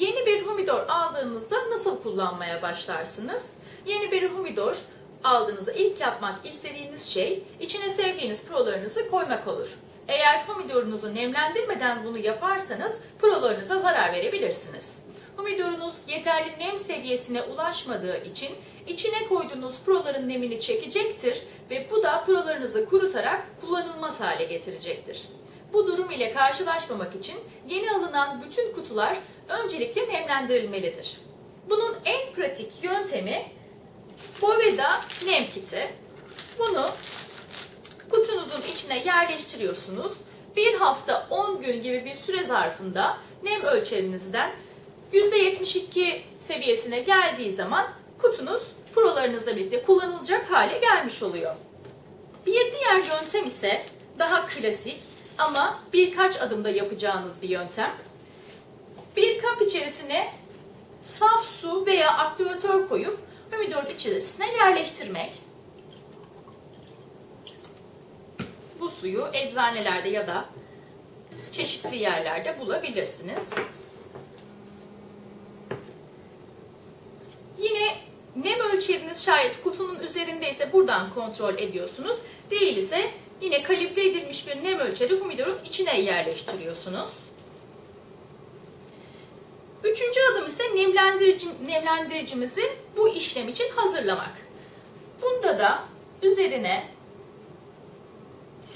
Yeni bir humidor aldığınızda nasıl kullanmaya başlarsınız? Yeni bir humidor aldığınızda ilk yapmak istediğiniz şey içine sevdiğiniz prolarınızı koymak olur. Eğer humidorunuzu nemlendirmeden bunu yaparsanız prolarınıza zarar verebilirsiniz. Humidorunuz yeterli nem seviyesine ulaşmadığı için içine koyduğunuz proların nemini çekecektir ve bu da prolarınızı kurutarak kullanılmaz hale getirecektir. Bu durum ile karşılaşmamak için yeni alınan bütün kutular öncelikle nemlendirilmelidir. Bunun en pratik yöntemi Boveda nem kiti. Bunu kutunuzun içine yerleştiriyorsunuz. Bir hafta 10 gün gibi bir süre zarfında nem ölçerinizden %72 seviyesine geldiği zaman kutunuz prolarınızla birlikte kullanılacak hale gelmiş oluyor. Bir diğer yöntem ise daha klasik ama birkaç adımda yapacağınız bir yöntem. Bir kap içerisine saf su veya aktivatör koyup humidor içerisine yerleştirmek. Bu suyu eczanelerde ya da çeşitli yerlerde bulabilirsiniz. Yine nem ölçeriniz şayet kutunun üzerindeyse buradan kontrol ediyorsunuz. Değil ise yine kalibre edilmiş bir nem ölçeri humidorun içine yerleştiriyorsunuz. Üçüncü adım ise nemlendirici, nemlendiricimizi bu işlem için hazırlamak. Bunda da üzerine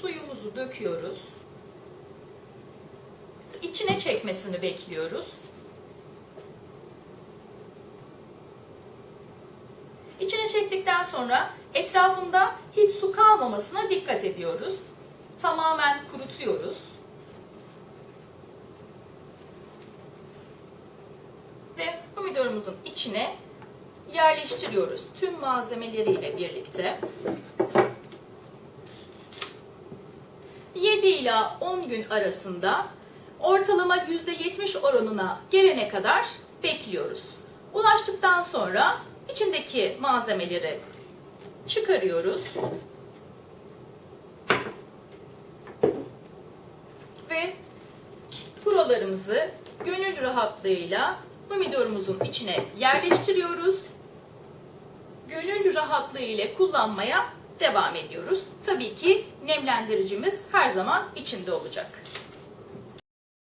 suyumuzu döküyoruz. İçine çekmesini bekliyoruz. İçine çektikten sonra etrafında hiç su kalmamasına dikkat ediyoruz. Tamamen kurutuyoruz. Ve humidorumuzun içine yerleştiriyoruz tüm malzemeleriyle birlikte. 7 ila 10 gün arasında ortalama %70 oranına gelene kadar bekliyoruz. Ulaştıktan sonra içindeki malzemeleri çıkarıyoruz. Ve prolarımızı gönül rahatlığıyla humidorumuzun içine yerleştiriyoruz. Gönül rahatlığı ile kullanmaya devam ediyoruz. Tabii ki nemlendiricimiz her zaman içinde olacak.